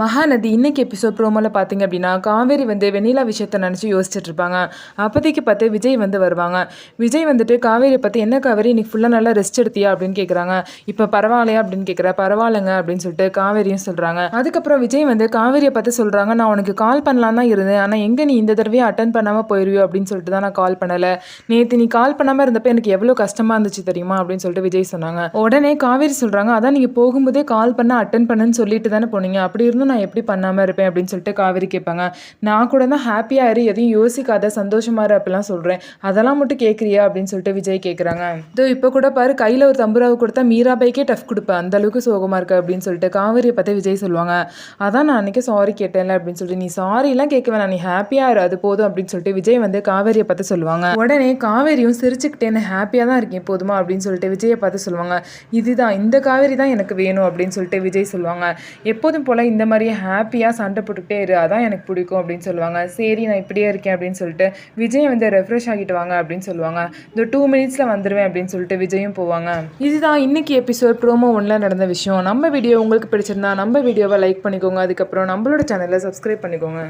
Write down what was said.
மகாநதி இன்னைக்கு எபிசோட் ப்ரோமோவில் பார்த்தீங்க அப்படின்னா காவேரி வந்து வெண்ணிலா விஷயத்தை நினச்சி யோசிச்சுட்டு இருப்பாங்க. அப்போதைக்கு பார்த்து விஜய் வந்து வருவாங்க. விஜய் வந்துட்டு காவேரியை பற்றி என்ன காவேரி? இன்னைக்கு ஃபுல்லாக நல்லா ரெஸ்ட் எடுத்தியா? அப்படின்னு கேட்குறாங்க இப்போ பரவாயில்லையா? அப்படின்னு கேட்குற பரவாயில்லைங்க அப்படின்னு சொல்லிட்டு காவேரியும் சொல்கிறாங்க அதுக்கப்புறம் விஜய் வந்து காவேரியை பார்த்து சொல்கிறாங்க நான் உனக்கு கால் பண்ணலாம் தான் இருந்தேன். ஆனால் எங்கே நீ இந்த தடவையும் அட்டன் பண்ணாமல் போயிருவியோ? அப்படின்னு சொல்லிட்டு தான் நான் கால் பண்ணலை. நேற்று நீ கால் பண்ணாமல் இருந்தப்போ எனக்கு எவ்வளோ கஷ்டமாக இருந்துச்சு தெரியுமா? அப்படின்னு சொல்லிட்டு விஜய் சொன்னாங்க. உடனே காவேரி சொல்கிறாங்க அதான் நீங்கள் போகும்போதே கால் பண்ண அட்டன் பண்ணுன்னு சொல்லிட்டு தானே போனீங்க. அப்படி இன்னும் நான் எப்படி பண்ணாமல் இருப்பேன் அப்படின்னு சொல்லிட்டு காவேரி கேட்பாங்க. நான் கூட தான் ஹாப்பியாக இரு எதையும் யோசிக்காத சந்தோஷமா இரு அப்படிலாம் சொல்கிறேன் அதெல்லாம் மட்டும் கேட்குறியா அப்படின்னு சொல்லிட்டு விஜய் கேட்குறாங்க இதோ இப்போ கூட பாரு கையில் ஒரு தம்புராவை கொடுத்தா மீராபைக்கே டஃப் கொடுப்பேன் அந்த அளவுக்கு சோகமாக இருக்கு அப்படின்னு சொல்லிட்டு காவேரியை பார்த்து விஜய் சொல்லுவாங்க. அதான் நான் அன்றைக்கி சாரி கேட்டேன்ல அப்படின்னு சொல்லிட்டு நீ சாரிலாம் கேட்க வேணாம் நீ ஹாப்பியாக இரு அது போதும் அப்படின்னு சொல்லிட்டு விஜய் வந்து காவேரியை பார்த்து சொல்லுவாங்க. உடனே காவேரியும் சிரிச்சுக்கிட்டேன்னு ஹாப்பியாக தான் இருக்கேன் போதுமா? அப்படின்னு சொல்லிட்டு விஜயை பார்த்து சொல்லுவாங்க. இதுதான் இந்த காவேரி தான் எனக்கு வேணும் அப்படின்னு சொல்லிட்டு விஜய் சொல்லுவாங்க. எப்போதும் போல் இந்த மாதிரியே ஹாப்பியாக சண்டை போட்டுக்கிட்டே இரு அதான் எனக்கு பிடிக்கும் அப்படின்னு சொல்லுவாங்க. சரி நான் இப்படியே இருக்கேன் அப்படின்னு சொல்லிட்டு விஜய் வந்து ரெஃப்ரெஷ் ஆகிட்டு வாங்க அப்படின்னு சொல்லுவாங்க. இந்த டூ மினிட்ஸில் வந்துடுவேன் அப்படின்னு சொல்லிட்டு விஜயும் போவாங்க. இதுதான் இன்னைக்கு எபிசோட் ப்ரோமோ ஒன்றில் நடந்த விஷயம். நம்ம வீடியோ உங்களுக்கு பிடிச்சிருந்தா நம்ம வீடியோவை லைக் பண்ணிக்கோங்க. அதுக்கப்புறம் நம்மளோட சேனலை சப்ஸ்கிரைப் பண்ணிக்கோங்க.